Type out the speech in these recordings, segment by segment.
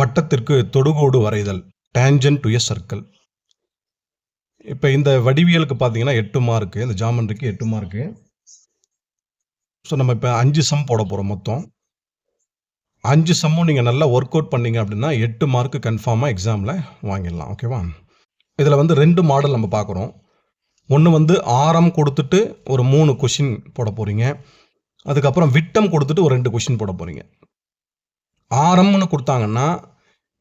வட்டத்திற்கு தொடுகோடு வரைதல். டேஞ்சன் டு எ சர்க்கிள் இப்போ இந்த வடிவியலுக்கு பார்த்தீங்கன்னா எட்டு மார்க்கு இந்த ஜாமெண்ட்ரிக்கு எட்டு மார்க்கு ஸோ நம்ம இப்போ அஞ்சு சம் போட போகிறோம் மொத்தம். அஞ்சு சம்மும் நீங்கள் நல்லா ஒர்க் அவுட் பண்ணீங்க அப்படின்னா எட்டு மார்க்கு கன்ஃபார்மாக எக்ஸாமில் வாங்கிடலாம் ஓகேவா இதில் வந்து ரெண்டு மாடல் நம்ம பார்க்குறோம் ஒன்று வந்து ஆரம் கொடுத்துட்டு ஒரு மூணு கொஷின் போட போகிறீங்க அதுக்கப்புறம் விட்டம் கொடுத்துட்டு ஒரு ரெண்டு கொஷின் போட போகிறீங்க ஆரம்னு கொடுத்தாங்கன்னா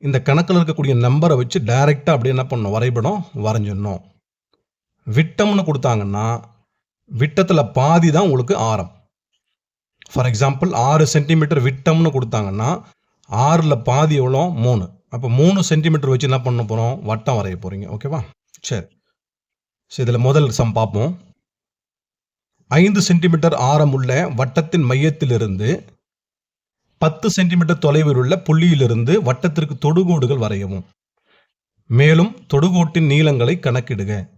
இந்த கணக்கில் இருக்கக்கூடிய நம்பரை வச்சு டைரெக்டாக அப்படி என்ன பண்ணணும்? வரைபடம் வரைஞ்சிடணும். விட்டம்னு கொடுத்தாங்கன்னா விட்டத்தில் பாதி தான் உங்களுக்கு ஆரம். ஃபார் எக்ஸாம்பிள் ஆறு சென்டிமீட்டர் விட்டம்னு கொடுத்தாங்கன்னா ஆறில் பாதி எவ்வளோ? மூணு. அப்போ மூணு சென்டிமீட்டர் வச்சு என்ன பண்ண போகிறோம் வட்டம் வரைய போகிறீங்க ஓகேவா சரி. சரி இதில் முதல் சம் பார்ப்போம். ஐந்து சென்டிமீட்டர் ஆரம் உள்ள வட்டத்தின் மையத்திலிருந்து பத்து சென்டிமீட்டர் தொலைவில் உள்ள புள்ளியிலிருந்து வட்டத்திற்கு தொடுகோடுகள் வரையவும். மேலும் தொடுகோட்டின் நீளங்களை கணக்கிடுக.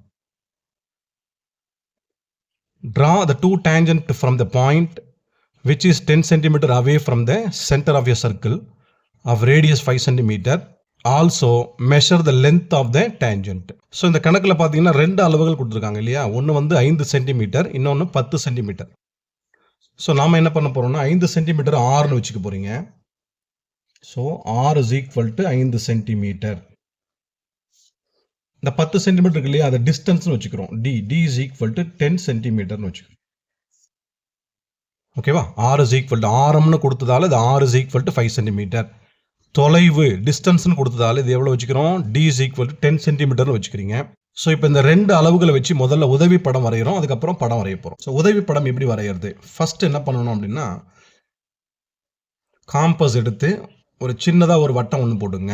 Draw the two tangent from the point which is 10 centimetre away from the center of your circle of radius 5 centimetre also measure the length of the tangent so இந்த கணக்கில் பார்த்தீங்கன்னா ரெண்டு அளவுகள் கொடுத்துருக்காங்க இல்லையா? ஒன்று வந்து ஐந்து சென்டிமீட்டர் இன்னொன்று பத்து சென்டிமீட்டர் ஸோ நாம் என்ன பண்ண போகிறோம்னா ஐந்து சென்டிமீட்டர் ஆறுன்னு வச்சுக்க போகிறீங்க so R is equal to ஐந்து சென்டிமீட்டர் இந்த பத்து சென்டிமீட்டர் இருக்கு இல்லையா அதை டிஸ்டன்ஸ்னு வச்சுக்கிறோம். D D is equal to ten சென்டிமீட்டர்னு வச்சுக்கிறோம். ஓகேவா ஆர் இஸ் ஈக்குவல் டு ஆரம்னு கொடுத்ததால இது R is equal to five centimetre தொலைவு டிஸ்டன்ஸ்னு கொடுத்ததால இது எவ்வளோ வச்சுக்கிறோம்? D is equal to ten சென்டிமீட்டர்னு வச்சுக்கிறீங்க. ஸோ இப்போ இந்த ரெண்டு அளவுகளை வச்சு முதல்ல உதவி படம் வரைகிறோம் அதுக்கப்புறம் படம் வரைய போகிறோம் ஸோ உதவி படம் எப்படி வரைகிறது ஃபர்ஸ்ட் என்ன பண்ணணும் அப்படின்னா காம்பஸ் எடுத்து ஒரு சின்னதாக ஒரு வட்டம் ஒன்று போட்டுங்க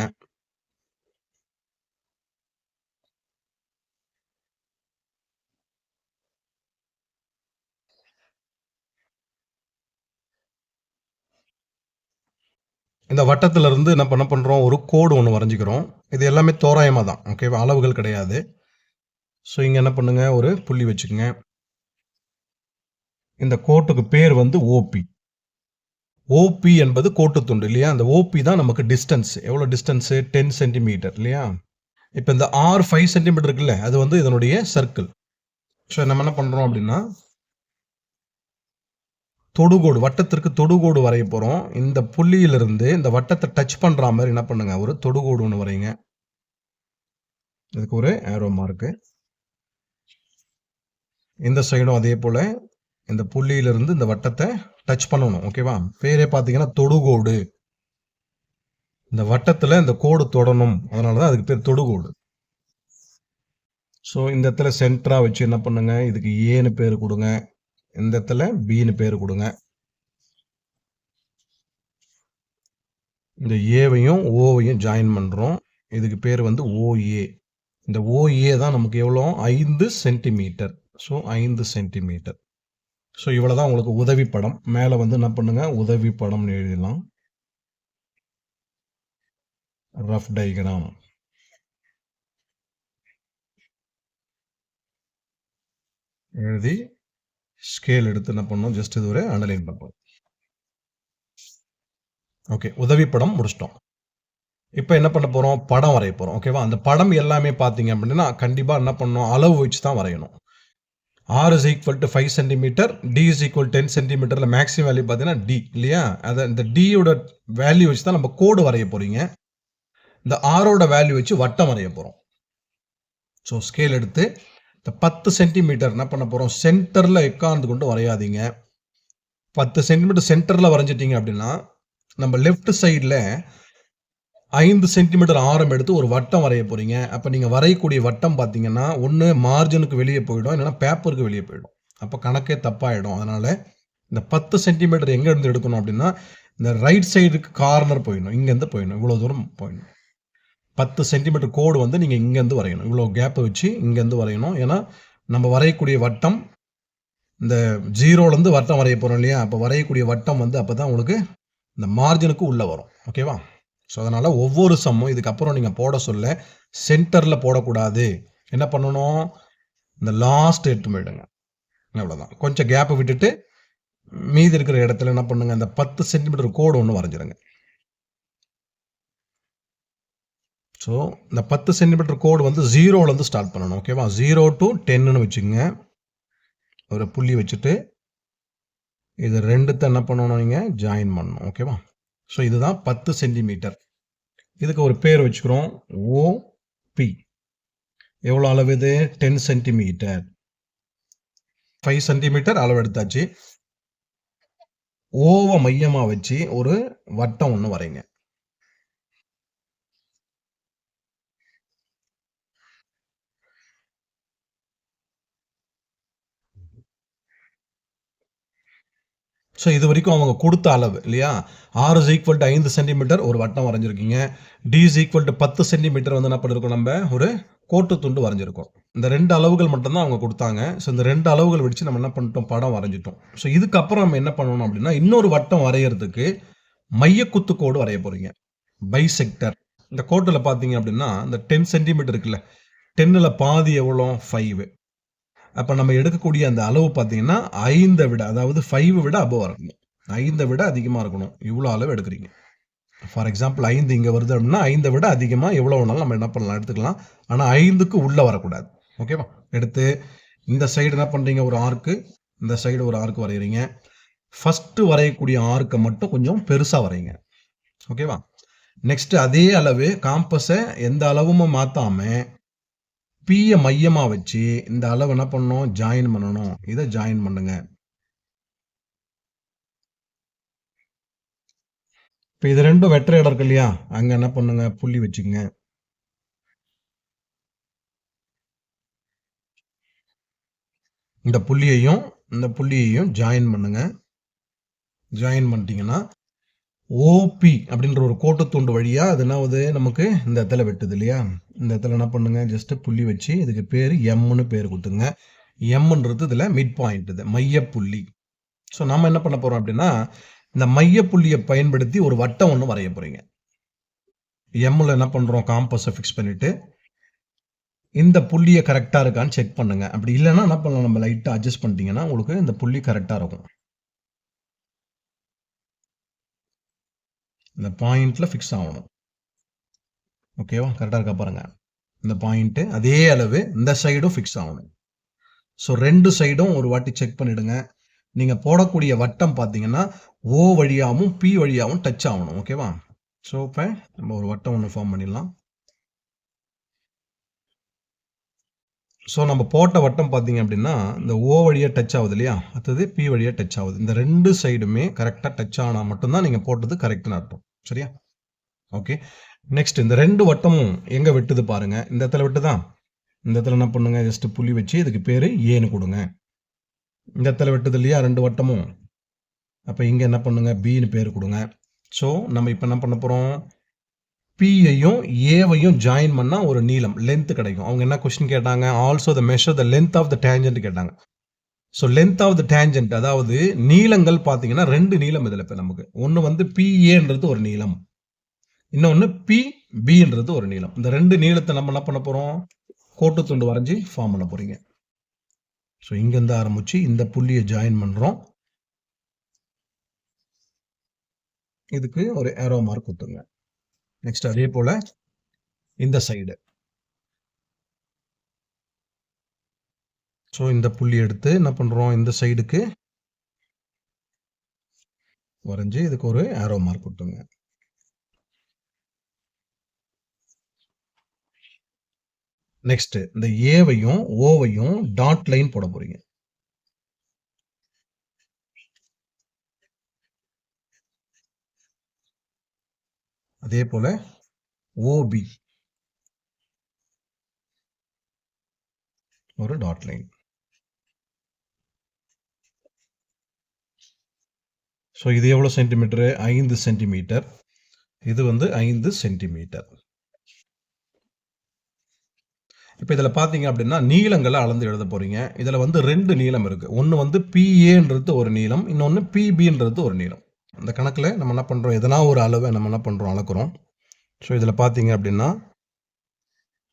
இந்த வட்டத்துல இருந்து என்ன பண்ண பண்றோம்? ஒரு கோடு ஒன்று வரைஞ்சிக்கிறோம். இது எல்லாமே தோராயமாக தான் ஓகேவா அளவுகள் கிடையாது. ஸோ இங்கே என்ன பண்ணுங்க? ஒரு புள்ளி வச்சுக்கோங்க. இந்த கோட்டுக்கு பேர் வந்து ஓபி ஓபி என்பது கோட்டு துண்டு இல்லையா? அந்த ஓபி தான் நமக்கு டிஸ்டன்ஸ் எவ்வளோ டிஸ்டன்ஸு டென் சென்டிமீட்டர் இல்லையா? இப்போ இந்த ஆர் ஃபைவ் சென்டிமீட்டர் இருக்குல்ல அது வந்து இதனுடைய சர்க்கிள் ஸோ நம்ம என்ன பண்ணுறோம் அப்படின்னா தொடுகோடு வட்டத்திற்கு தொடுகோடு வரைய போகிறோம் இந்த புள்ளியிலிருந்து இந்த வட்டத்தை டச் பண்ணுற மாதிரி என்ன பண்ணுங்க? ஒரு தொடுகோடு ஒன்று வரையுங்க. இதுக்கு ஒரு ஏரோ மார்க்கு இந்த சைடும் அதே போல் இந்த புள்ளியிலிருந்து இந்த வட்டத்தை டச் பண்ணணும் ஓகேவா பேரே பார்த்தீங்கன்னா தொடுகோடு. இந்த வட்டத்தில் இந்த கோடு தொடணும். அதனால தான் அதுக்கு பேர் தொடுகோடு. ஸோ இந்த இடத்துல சென்டராக வச்சு என்ன பண்ணுங்க? இதுக்கு ஏன்னு பேர் கொடுங்க. இந்த இடத்துல பின்னு பேர் கொடுங்க. இந்த ஏவையும் ஓவையும் ஜாயின் பண்ணுறோம் இதுக்கு பேர் வந்து ஓஏ இந்த ஓஏ தான் நமக்கு எவ்வளோ ஐந்து சென்டிமீட்டர் ஸோ ஐந்து சென்டிமீட்டர் ஸோ இவ்வளோ தான் உங்களுக்கு உதவி படம். மேலே வந்து என்ன பண்ணுங்க? உதவி படம்னு எழுதிடலாம் ரஃப் டைகிராம் எழுதி ஸ்கேல் எடுத்து என்ன பண்ணோம் ஜஸ்ட் இது ஒரு அண்டர்லைன் பண்ணுறோம் ஓகே உதவி படம் முடிச்சிட்டோம். இப்போ என்ன பண்ண போகிறோம் படம் வரைய போகிறோம் ஓகேவா அந்த படம் எல்லாமே பார்த்தீங்க அப்படின்னா கண்டிப்பாக என்ன பண்ணணும்? அளவு வச்சு தான் வரையணும். R is equal to five centimetre D is equal ten சென்டிமீட்டரில் maximum value பார்த்தீங்கன்னா டி இல்லையா? அதை இந்த டியோட வேல்யூ வச்சு தான் நம்ம கோடு வரைய போகிறீங்க இந்த ஆரோட வேல்யூ வச்சு வட்டம் வரைய போகிறோம் ஸோ ஸ்கேல் எடுத்து இந்த பத்து சென்டிமீட்டர் என்ன பண்ண போகிறோம் சென்டரில் உட்கார்ந்து கொண்டு வரையாதீங்க. பத்து சென்டிமீட்டர் சென்டரில் வரைஞ்சிட்டிங்க அப்படின்னா நம்ம லெஃப்ட் சைடில் ஐந்து சென்டிமீட்டர் ஆரம் எடுத்து ஒரு வட்டம் வரைய போகிறீங்க அப்போ நீங்கள் வரையக்கூடிய வட்டம் பார்த்தீங்கன்னா ஒன்று மார்ஜினுக்கு வெளியே போயிடும் இல்லைன்னா பேப்பருக்கு வெளியே போயிடும். அப்போ கணக்கே தப்பாயிடும். அதனால் இந்த பத்து சென்டிமீட்டர் எங்கே இருந்து எடுக்கணும் அப்படின்னா இந்த ரைட் சைடுக்கு கார்னர் போயிடணும் இங்கேருந்து போயிடணும் இவ்வளோ தூரம் போயிடணும். பத்து சென்டிமீட்டர் கோடு வந்து நீங்கள் இங்கேருந்து வரையணும். இவ்வளோ கேப்பை வச்சு இங்கேருந்து வரையணும். ஏன்னா நம்ம வரையக்கூடிய வட்டம் இந்த ஜீரோலேருந்து வட்டம் வரைய போகிறோம் இல்லையா? அப்போ வரையக்கூடிய வட்டம் வந்து அப்போ தான் உங்களுக்கு இந்த மார்ஜினுக்கு உள்ளே வரும். ஓகேவா ஸோ அதனால் ஒவ்வொரு சம்மும் இதுக்கப்புறம் நீங்கள் போட சொல்ல சென்டரில் போடக்கூடாது. என்ன பண்ணணும்? இந்த லாஸ்ட் எட்டு போயிடுங்க. அவ்வளோதான் கொஞ்சம் கேப்பை விட்டுட்டு மீதி இருக்கிற இடத்துல என்ன பண்ணுங்க? இந்த பத்து சென்டிமீட்டர் கோடு ஒன்று வரைஞ்சிருங்க. ஸோ இந்த பத்து சென்டிமீட்டர் கோடு வந்து ஜீரோலேருந்து ஸ்டார்ட் பண்ணணும். ஓகேவா ஜீரோ டு டென்னு வச்சுக்கோங்க. ஒரு புள்ளி வச்சுட்டு இது ரெண்டுத்தை என்ன பண்ணணும் நீங்கள் ஜாயின் பண்ணணும். ஓகேவா ஸோ இதுதான் பத்து சென்டிமீட்டர் இதுக்கு ஒரு பேர் வச்சுக்கிறோம். ஓபி எவ்வளோ அளவு இது? டென் சென்டிமீட்டர் ஃபைவ் சென்டிமீட்டர் அளவு எடுத்தாச்சு ஓவை மையமாக வச்சு ஒரு வட்டம் ஒன்று வரைங்க. ஸோ இது வரைக்கும் அவங்க கொடுத்த அளவு இல்லையா? ஆறு இஸ் ஈக்குவல் டு ஐந்து சென்டிமீட்டர் ஒரு வட்டம் வரைஞ்சிருக்கீங்க. டி இஸ் ஈக்குவல் டு பத்து சென்டிமீட்டர் வந்து என்ன பண்ணிருக்கோம் நம்ம? ஒரு கோட்டு துண்டு வரைஞ்சிருக்கோம். இந்த ரெண்டு அளவுகள் மட்டும்தான் அவங்க கொடுத்தாங்க. ஸோ இந்த ரெண்டு அளவுகள் வச்சு நம்ம என்ன பண்ணிட்டோம்? படம் வரைஞ்சிட்டோம். ஸோ இதுக்கப்புறம் நம்ம என்ன பண்ணணும் அப்படின்னா இன்னொரு வட்டம் வரைகிறதுக்கு மையக்குத்து கோடு வரைய போகிறீங்க பைசெக்டர் இந்த கோட்டில் பார்த்தீங்க அப்படின்னா இந்த டென் சென்டிமீட்டர் இருக்குல்ல டென்னில் பாதி எவ்வளோ? ஃபைவ் அப்போ நம்ம எடுக்கக்கூடிய அந்த அளவு பார்த்தீங்கன்னா ஐந்தை விட அதாவது ஃபைவ் விட அபவ் இருக்கணும். ஐந்தை விட அதிகமாக இருக்கணும். இவ்வளோ அளவு எடுக்கிறீங்க. ஃபார் எக்ஸாம்பிள் ஐந்து இங்கே வருது அப்படின்னா ஐந்தை விட அதிகமாக எவ்வளோ வேணாலும் நம்ம என்ன பண்ணலாம் எடுத்துக்கலாம். ஆனால் ஐந்துக்கு உள்ளே வரக்கூடாது. ஓகேவா எடுத்து இந்த சைடு என்ன பண்ணுறீங்க ஒரு ஆர்க்கு இந்த சைடு ஒரு ஆர்க்கு வரைகிறீங்க ஃபஸ்ட்டு வரையக்கூடிய ஆர்க்கை மட்டும் கொஞ்சம் பெருசாக வரைங்க ஓகேவா நெக்ஸ்ட்டு அதே அளவு காம்பஸை எந்த அளவும் மாற்றாமல் பியை மையமாக வச்சு இந்த அளவு என்ன பண்ணணும்? ஜாயின் பண்ணணும். இதை ஜாயின் பண்ணுங்க. இப்போ இது ரெண்டும் வெற்ற இடம் இருக்கு இல்லையா? அங்கே என்ன பண்ணுங்க? புள்ளி வச்சுக்கங்க. இந்த புள்ளியையும் இந்த புள்ளியையும் ஜாயின் பண்ணுங்க. ஜாயின் பண்ணிட்டீங்கன்னா ஓபி அப்படின்ற ஒரு கோட்டுத்துண்டு வழியாக அது வந்து நமக்கு இந்த இடத்துல வெட்டுது இல்லையா? இந்த இடத்துல என்ன பண்ணுங்க? ஜஸ்ட்டு புள்ளி வச்சு இதுக்கு பேர் எம்னு பேர் கொடுத்துங்க எம்ன்றது இதில் மிட் பாயிண்ட் இது மையப்புள்ளி. ஸோ நம்ம என்ன பண்ண போகிறோம் அப்படின்னா இந்த மையப்புள்ளியை பயன்படுத்தி ஒரு வட்டம் ஒன்று வரைய போகிறீங்க எம்மில் என்ன பண்ணுறோம் காம்பஸை ஃபிக்ஸ் பண்ணிவிட்டு இந்த புள்ளியை கரெக்டாக இருக்கான்னு செக் பண்ணுங்க. அப்படி இல்லைன்னா என்ன பண்ணலாம்? நம்ம லைட்டாக அட்ஜஸ்ட் பண்ணிட்டீங்கன்னா உங்களுக்கு இந்த புள்ளி கரெக்டாக இருக்கும். இந்த பாயிண்ட்டில் ஃபிக்ஸ் ஆகணும். ஓகேவா கரெக்டாக இருக்கா பாருங்க. இந்த பாயிண்ட்டு அதே அளவு இந்த சைடும் ஃபிக்ஸ் ஆகணும். ஸோ ரெண்டு சைடும் ஒரு வாட்டி செக் பண்ணிவிடுங்க நீங்கள் போடக்கூடிய வட்டம் பார்த்தீங்கன்னா ஓ வழியாகவும் பி வழியாகவும் டச் ஆகணும். ஓகேவா ஸோ இப்போ நம்ம ஒரு வட்டம் ஒன்று ஃபார்ம் பண்ணிடலாம். ஸோ நம்ம போட்ட வட்டம் பார்த்தீங்க அப்படின்னா இந்த ஓ வழியாக டச் ஆகுது இல்லையா? அடுத்தது பி வழியாக டச் ஆகுது. இந்த ரெண்டு சைடுமே கரெக்டாக டச் ஆனால் மட்டும்தான் நீங்கள் போட்டது கரெக்டுன்னு அர்த்தம். சரியா? ஓகே நெக்ஸ்ட் இந்த ரெண்டு வட்டமும் எங்கே வெட்டுது பாருங்கள் இந்த இடத்துல வெட்டுதான் இந்த இடத்துல என்ன பண்ணுங்க? ஜஸ்ட் புள்ளி வச்சு இதுக்கு பேர் ஏன்னு கொடுங்க. இந்த இடத்துல வெட்டுது இல்லையா? ரெண்டு வட்டமும். அப்போ இங்கே என்ன பண்ணுங்க? பின்னு பேர் கொடுங்க. ஸோ நம்ம இப்போ என்ன பண்ண போகிறோம் பியையும் ஏவையும் ஜாயின் பண்ணால் ஒரு நீளம் லென்த் கிடைக்கும். அவங்க என்ன கொஸ்டின் கேட்டாங்க? Also the measure the length of the tangent கேட்டாங்க. So length of the tangent அதாவது நீளங்கள் பார்த்தீங்கன்னா ரெண்டு நீளம் இதில் இப்போ நமக்கு. ஒன்று வந்து பிஏன்றது ஒரு நீளம். இன்னொன்று பி பின்றது ஒரு நீளம். இந்த ரெண்டு நீளத்தை நம்ம என்ன பண்ண போகிறோம் கோட்டு துண்டு வரைஞ்சி ஃபார்ம் பண்ண போகிறீங்க ஸோ இங்கேருந்து ஆரம்பித்து இந்த புள்ளியை ஜாயின் பண்ணுறோம் இதுக்கு ஒரு ஏரோ மார்க் கொடுத்துங்க நெக்ஸ்ட் அதே போல் இந்த சைடு ஸோ இந்த புள்ளி எடுத்து என்ன பண்ணுறோம் இந்த சைடுக்கு வரைஞ்சி இதுக்கு ஒரு ஆரோ மார்க் கொடுத்துங்க நெக்ஸ்ட் இந்த ஏவையும் ஓவையும் டாட் லைன் போட போறீங்க. அதே போல ஓபி ஒரு டாட் லைன் ஸோ இது எவ்வளோ சென்டிமீட்டரு ஐந்து சென்டிமீட்டர் இது வந்து ஐந்து சென்டிமீட்டர் இப்போ இதில் பார்த்தீங்க அப்படின்னா நீளங்களை அளந்து எழுத போகிறீங்க இதில் வந்து ரெண்டு நீளம் இருக்குது ஒன்று வந்து பிஏன்றது ஒரு நீளம் இன்னொன்று பிபின்றது ஒரு நீளம். அந்த கணக்கில் நம்ம என்ன பண்ணுறோம் எதனா ஒரு அளவை நம்ம என்ன பண்ணுறோம் அளக்குறோம். ஸோ இதில் பார்த்தீங்க அப்படின்னா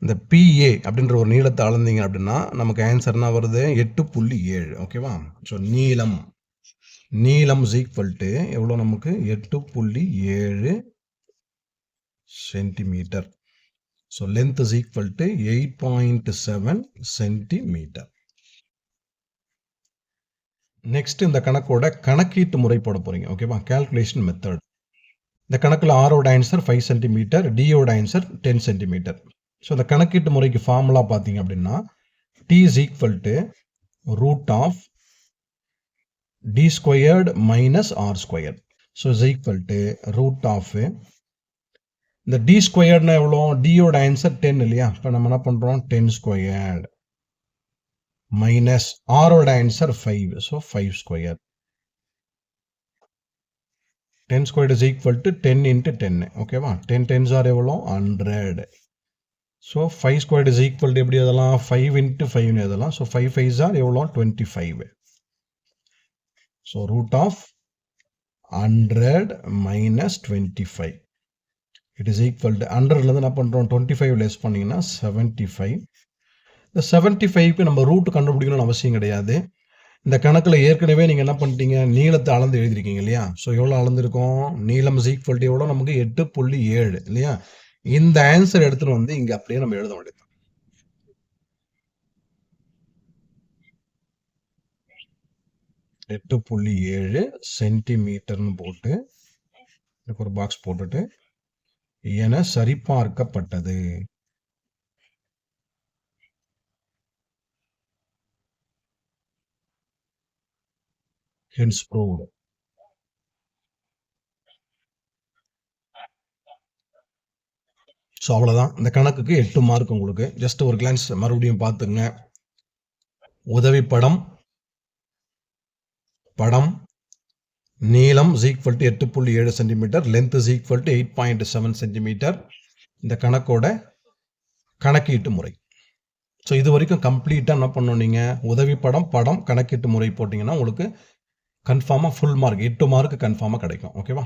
இந்த பிஏ அப்படின்ற ஒரு நீளத்தை அளந்தீங்க அப்படின்னா நமக்கு ஆன்சர் என்ன வருது? எட்டு புள்ளி ஏழு ஓகேவா ஸோ நீளம். நீளம் இஸ் ஈக்குவல் டு எவ்வளோ நமக்கு? எட்டு புள்ளி ஏழு centimetre so length is equal to eight point seven centimetre next இந்த கணக்கோட கணக்கீட்டு முறை போட போறீங்க ஓகேவா கால்குலேஷன் மெத்தட் இந்த கணக்கில் ஆரோட ஆன்சர் ஃபைவ் சென்டிமீட்டர் டியோட ஆன்சர் டென் சென்டிமீட்டர் ஸோ இந்த கணக்கீட்டு முறைக்கு ஃபார்முலா பார்த்தீங்க அப்படின்னா D is equal to root of D squared minus R square so is equal to root of இந்த டி ஸ்கொயர்ட்னா எவ்வளோ டியோட ஆன்சர் டென் இல்லையா? இப்போ நம்ம என்ன பண்ணுறோம் டென் ஸ்கொயர்டு மைனஸ் ஆரோட answer five so five square ten square is equal to ten into டென்னு ஓகேவா டென் டென்ஸ் ஆர் எவ்வளோ hundred so five square is equal to எப்படி அதெல்லாம் ஃபைவ் இன்ட்டு ஃபைவ்னு அதெல்லாம் ஸோ ஃபைவ் ஃபைவ் ஆர் எவ்வளோ twenty five so root of hundred minus twenty five it is equal to ஹண்ட்ரட்லேருந்து என்ன பண்ணுறோம் டுவெண்ட்டி ஃபைவ் லெஸ் பண்ணிங்கன்னா செவன்ட்டி ஃபைவ் இந்த செவன்ட்டி ஃபைவ்க்கு நம்ம ரூட் கண்டுபிடிக்கணும்னு அவசியம் கிடையாது. இந்த கணக்கில் ஏற்கனவே நீங்கள் என்ன பண்ணிட்டீங்க? நீளத்தை அளந்து எழுதிருக்கீங்க இல்லையா? ஸோ எவ்வளோ அளந்துருக்கோம்? நீளம் சீக்வல்ட்டி எவ்வளோ நமக்கு எட்டு புள்ளி ஏழு இல்லையா? இந்த ஆன்சர் எடுத்துகிட்டு வந்து இங்கே அப்படியே நம்ம எழுத வேண்டியது. எட்டு புள்ளி ஏழு சென்டிமீட்டர்னு போட்டு இதுக்கு ஒரு பாக்ஸ் போட்டுட்டு என சரிபார்க்கப்பட்டது. ஹென்ஸ் ப்ரூவ்டு ஸோ அவ்வளோதான் இந்த கணக்குக்கு எட்டு மார்க் உங்களுக்கு. ஜஸ்ட் ஒரு கிளான்ஸ் மறுபடியும் பார்த்துங்க. உதவி படம். படம். நீளம் இஸ் ஈக்குவல் டு எட்டு புள்ளி ஏழு centimetre length is equal to eight point seven centimetre இந்த கணக்கோட கணக்கீட்டு முறை. ஸோ இது வரைக்கும் கம்ப்ளீட்டாக என்ன பண்ணோம் நீங்கள் உதவி படம் படம் கணக்கீட்டு முறை போட்டிங்கன்னா உங்களுக்கு கன்ஃபார்மாக ஃபுல் மார்க் எட்டு மார்க் கன்ஃபார்மாக கிடைக்கும். ஓகேவா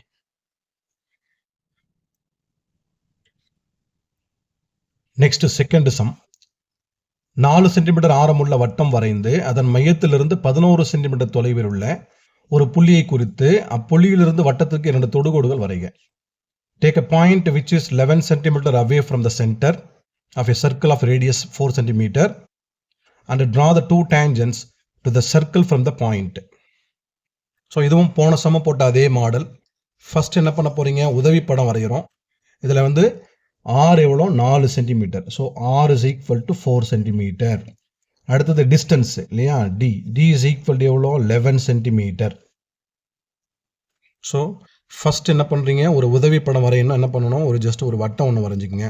நெக்ஸ்ட் செகண்ட் சம் நாலு சென்டிமீட்டர் ஆரமுள்ள வட்டம் வரைந்து அதன் மையத்திலிருந்து பதினோரு சென்டிமீட்டர் தொலைவில் உள்ள ஒரு புள்ளியை குறித்து அப்புள்ளியிலிருந்து வட்டத்திற்கு இரண்டு தொடுகோடுகள் வரைக. Take a point which is eleven centimetre away from the centre of a circle of radius four centimetre and draw the two tangents to the circle from the point so இதுவும் போன சம போட்ட அதே மாடல் ஃபஸ்ட் என்ன பண்ண போகிறீங்க உதவி படம் வரைகிறோம். இதில் வந்து ஆர் எவ்வளோ? நாலு centimetre so R is equal to four centimetre அடுத்தது டிஸ்டன்ஸ் இல்லையா? D D is equal to எவ்வளோ? லெவன் சென்டிமீட்டர் ஸோ ஃபஸ்ட் என்ன பண்ணுறீங்க ஒரு உதவி படம் வரையணும். என்ன பண்ணணும்? ஒரு ஜஸ்ட் ஒரு வட்டம் ஒன்று வரைஞ்சிக்கங்க.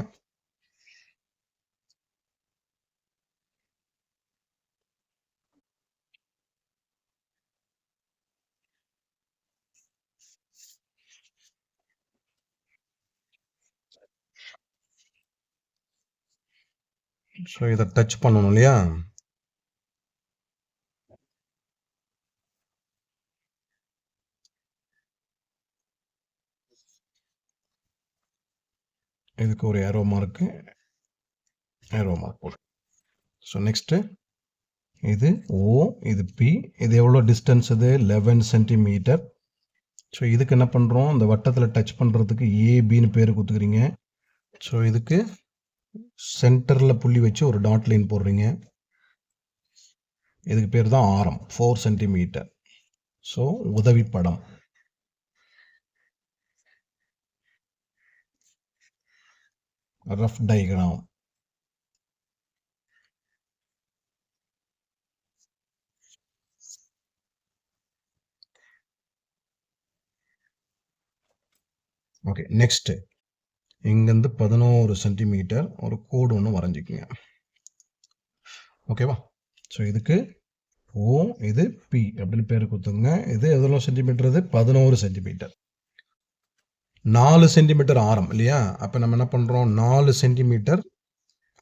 ஸோ இதை டச் பண்ணணும் இல்லையா? இதுக்கு ஒரு ஏரோ மார்க்கு ஏரோ மார்க் போடு. ஸோ நெக்ஸ்ட்டு இது ஓ இது பி இது எவ்வளோ டிஸ்டன்ஸ் இது? லெவன் சென்டிமீட்டர் ஸோ இதுக்கு என்ன பண்ணுறோம் இந்த வட்டத்தில் டச் பண்ணுறதுக்கு ஏபின்னு பேர் கொடுத்துக்கிறீங்க. ஸோ இதுக்கு சென்டரில் புள்ளி வச்சு ஒரு டாட் லைன் போடுறீங்க. இதுக்கு பேர் தான் ஆரம் ஃபோர் சென்டிமீட்டர் ஸோ உதவி படம். ரஃப் டயக்ராம் ஓகே நெக்ஸ்ட்டு இங்கேருந்து பதினோரு சென்டிமீட்டர் ஒரு கோடு ஒன்று வரைஞ்சிக்கோங்க. ஓகேவா ஸோ இதுக்கு ஓ இது பி அப்படின்னு பேர் கொடுத்துங்க இது எவ்வளோ சென்டிமீட்டர் இது? பதினோரு சென்டிமீட்டர் நாலு சென்டிமீட்டர் ஆரம் இல்லையா? அப்போ நம்ம என்ன பண்ணுறோம் நாலு சென்டிமீட்டர்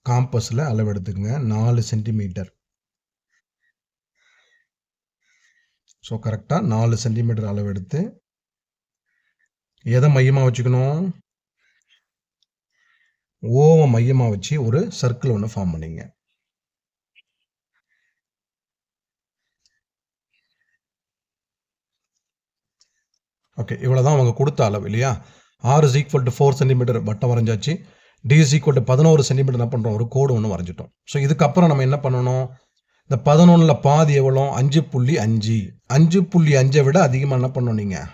காம்பஸில் அளவு எடுத்துக்கோங்க. நாலு சென்டிமீட்டர் ஸோ கரெக்டாக நாலு சென்டிமீட்டர் அளவு எடுத்து எதை மையமாக வச்சுக்கணும்? ஓவை மையமாக வச்சு ஒரு சர்க்கிள் ஒன்று ஃபார்ம் பண்ணிங்க. ஓகே இவ்வளோ தான் அவங்க கொடுத்த அளவு இல்லையா? R is equal to four centimetre D is வரைஞ்சாச்சு. To ஈக்குவல் டு பதினோரு சென்டிமீட்டர் என்ன பண்ணுறோம் ஒரு கோடு ஒன்று வரைஞ்சிட்டோம். ஸோ இதுக்கப்புறம் நம்ம என்ன பண்ணணும்? இந்த பதினொன்றில் பாதி எவ்வளோ? அஞ்சு புள்ளி அஞ்சு. அஞ்சு புள்ளி அஞ்சை விட அதிகமாக என்ன பண்ணணும் நீங்கள்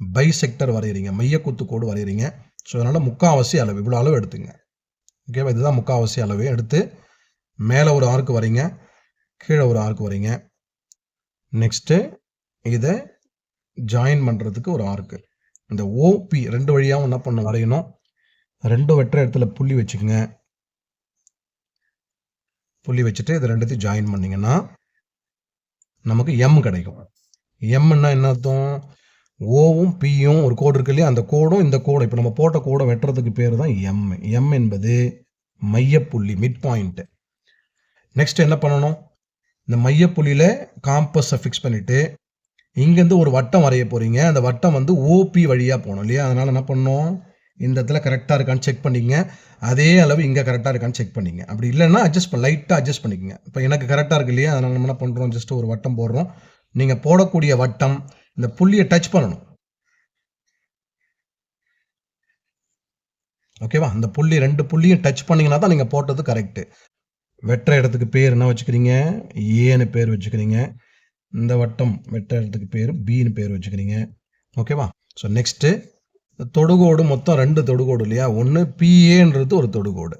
பை செக்டர் வரைகிறீங்க மையக்குத்து கோடு வரைகிறீங்க ஸோ அதனால் முக்காவாசி அளவு இவ்வளோ அளவு எடுத்துங்க. ஓகேவா இதுதான் முக்காவாசி அளவு. எடுத்து மேலே ஒரு ஆர்க்கு வரீங்க கீழே ஒரு ஆர்க்கு வரீங்க நெக்ஸ்ட்டு இதை ஜாயின் பண்ணுறதுக்கு ஒரு ஆர்க்கு இந்த ஓபி ரெண்டு வழியாகவும் என்ன பண்ண வரையணும். ரெண்டு வெற்ற இடத்துல புள்ளி வச்சுக்கோங்க. புள்ளி வச்சுட்டு இதை ரெண்டுத்தையும் ஜாயின் பண்ணிங்கன்னா நமக்கு எம் கிடைக்கும். எம்னா என்ன அர்த்தம்? ஓவும் பியும் ஒரு கோடு இருக்கு இல்லையா? அந்த கோடும் இந்த கோடும். இப்போ நம்ம போட்ட கோடை வெட்டுறதுக்கு பேர் தான் எம் எம் என்பது மையப்புள்ளி மிட் பாயிண்ட்டு நெக்ஸ்ட் என்ன பண்ணணும்? இந்த மையப்புள்ளியில் காம்பஸை ஃபிக்ஸ் பண்ணிவிட்டு இங்கேருந்து ஒரு வட்டம் வரைய போகிறீங்க அந்த வட்டம் வந்து ஓபி வழியாக போகணும் இல்லையா? அதனால் என்ன பண்ணோம் இந்த இடத்துல கரெக்டாக இருக்கான்னு செக் பண்ணிங்க. அதே அளவு இங்கே கரெக்டாக இருக்கான்னு செக் பண்ணிங்க. அப்படி இல்லைன்னா அட்ஜஸ்ட் பண்ண லைட்டாக அட்ஜஸ்ட் பண்ணிக்கங்க. இப்போ எனக்கு கரெக்டாக இருக்கு இல்லையா? அதனால் நம்ம என்ன பண்ணுறோம் ஜஸ்ட் ஒரு வட்டம் போடுறோம். நீங்கள் போடக்கூடிய வட்டம் இந்த புள்ளியை டச் பண்ணணும். ஓகேவா அந்த புள்ளி ரெண்டு புள்ளியும் டச் பண்ணீங்கன்னா தான் நீங்கள் போட்டது கரெக்டு வெட்டுற இடத்துக்கு பேர் என்ன வச்சுக்கிறீங்க? ஏன்னு பேர் வச்சுக்கிறீங்க. இந்த வட்டம் வெட்டுற இடத்துக்கு பேர் பின்னு பேர் வச்சுக்கிறீங்க. ஓகேவா ஸோ நெக்ஸ்ட்டு தொடுகோடு மொத்தம் ரெண்டு தொடுகோடு இல்லையா? ஒன்று பிஏன்றது ஒரு தொடுகோடு.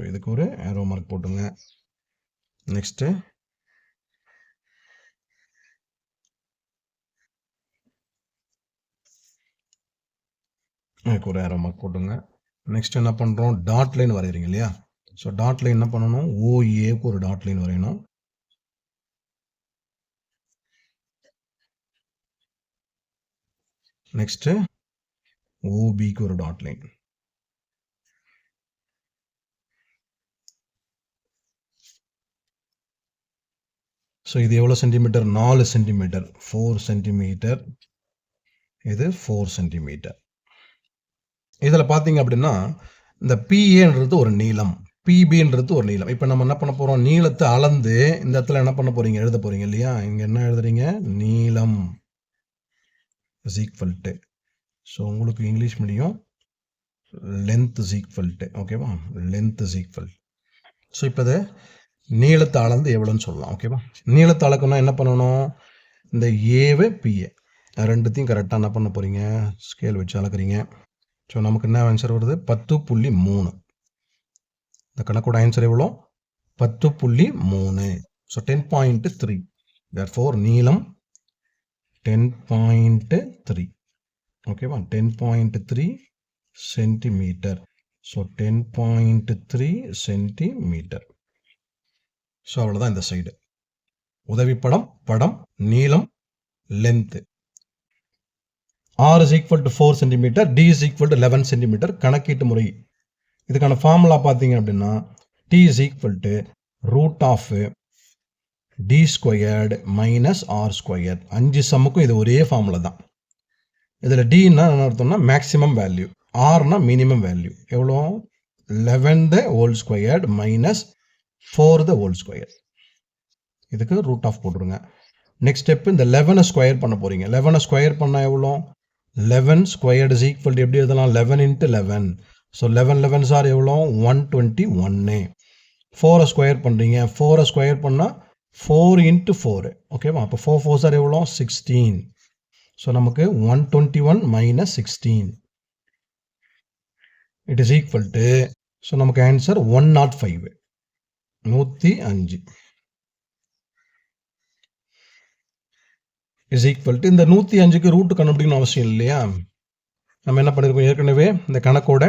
ஸோ இதுக்கு ஒரு ஏரோ மார்க் போட்டுங்க நெக்ஸ்ட்டு இதுக்கு ஒரு ஏரோ மார்க் போட்டுங்க நெக்ஸ்ட் என்ன பண்ணுறோம் டாட் லைன் வரைகிறீங்க இல்லையா? ஸோ டாட் லைன் என்ன பண்ணணும்? ஓஏக்கு ஒரு டாட் லைன் வரையணும். நெக்ஸ்ட்டு ஓபிக்கு ஒரு டாட் லைன் ஸோ இது எவ்வளோ சென்டிமீட்டர் நாலு சென்டிமீட்டர் ஃபோர் சென்டிமீட்டர் இது ஃபோர் சென்டிமீட்டர் இதில் பார்த்தீங்க அப்படின்னா இந்த பிஏன்றது ஒரு நீளம். பிபின்றது ஒரு நீளம். இப்போ நம்ம என்ன பண்ண போகிறோம் நீளத்தை அளந்து இந்த இடத்துல என்ன பண்ண போகிறீங்க எழுத போகிறீங்க இல்லையா? இங்கே என்ன எழுதுறீங்க? நீளம் இஸ் ஈக்குவல் டு ஸோ உங்களுக்கு English medium length is equal to ஓகேவா லென்த் இஸ் ஈக்குவல் ஸோ இப்போ இது நீளத்தை அளந்து எவ்வளோன்னு சொல்லலாம் ஓகேவா நீளத்தை அளக்கணும்னா என்ன பண்ணணும்? இந்த ஏவை பிஏ ரெண்டுத்தையும் கரெக்டாக என்ன பண்ண போகிறீங்க ஸ்கேல் வச்சு அளக்குறீங்க. ஸோ நமக்கு என்ன ஆன்சர் வருது? பத்து புள்ளி மூணு. இந்த கணக்கோட ஆன்சர் எவ்வளோ? பத்து புள்ளி மூணு. So ten point three therefore நீளம் டென் பாயிண்ட் த்ரீ ஓகேவா ten point three centimetre so ten point three centimetre so அவ்வளோதான் இந்த சைடு உதவிப்படம் படம் நீளம் length R is equal to four centimetre D is equal to eleven centimetre கணக்கீட்டு முறை. இதுக்கான ஃபார்முலா பார்த்தீங்க அப்படின்னா D is equal to root of D squared minus R square அஞ்சு சம்முக்கும் இது ஒரே ஃபார்முலா தான். இதில் டின்னா என்ன அர்த்தம்னா மேக்ஸிமம் வேல்யூ ஆர்னா மினிமம் வேல்யூ எவ்வளோ eleven the whole squared minus four the whole square இதுக்கு ரூட் ஆஃப் போட்டுருங்க. நெக்ஸ்ட் ஸ்டெப் இந்த லெவனை ஸ்கொயர் பண்ண போகிறீங்க லெவனை ஸ்கொயர் பண்ணால் எவ்வளோ? லெவன் ஸ்கொயர்டு இஸ் ஈக்குவல் எப்படி எழுதலாம்? Eleven into eleven so eleven eleven sir எவ்வளோ? ஒன் டுவெண்ட்டி ஒன்னு ஃபோரை ஸ்கொயர் பண்ணுறீங்க ஃபோரை ஸ்கொயர் பண்ணால் ஃபோர் இன்ட்டு ஃபோரு ஓகேவா அப்போ ஃபோர் ஃபோர் சார் எவ்வளோ? சிக்ஸ்டீன் ஸோ நமக்கு one twenty one minus sixteen it is equal to so நமக்கு ஆன்சர் ஒன் நாட் ஃபைவ் நூற்றி அஞ்சு. இஸ் ஈக்குவல் டு இந்த நூற்றி அஞ்சுக்கு ரூட்டு கண்டுபிடிக்கணும் அவசியம் இல்லையா? நம்ம என்ன பண்ணியிருக்கோம் ஏற்கனவே இந்த கணக்கோட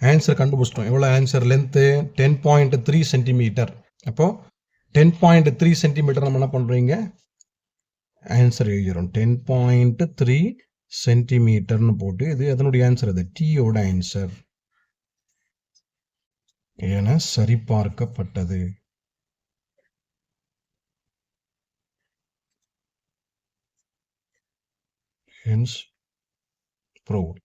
ஆன்சர் கண்டுபிடிச்சிட்டோம். எவ்வளோ answer length ten point three centimetre அப்போது டென் பாயிண்ட் த்ரீ சென்டிமீட்டர் நம்ம என்ன பண்ணுறீங்க ஆன்சர் எழுதிடும் டென் பாயிண்ட் த்ரீ சென்டிமீட்டர்னு போட்டு இது எதனுடைய ஆன்சர் அது டீயோட ஆன்சர் என சரிபார்க்கப்பட்டது. Hence proved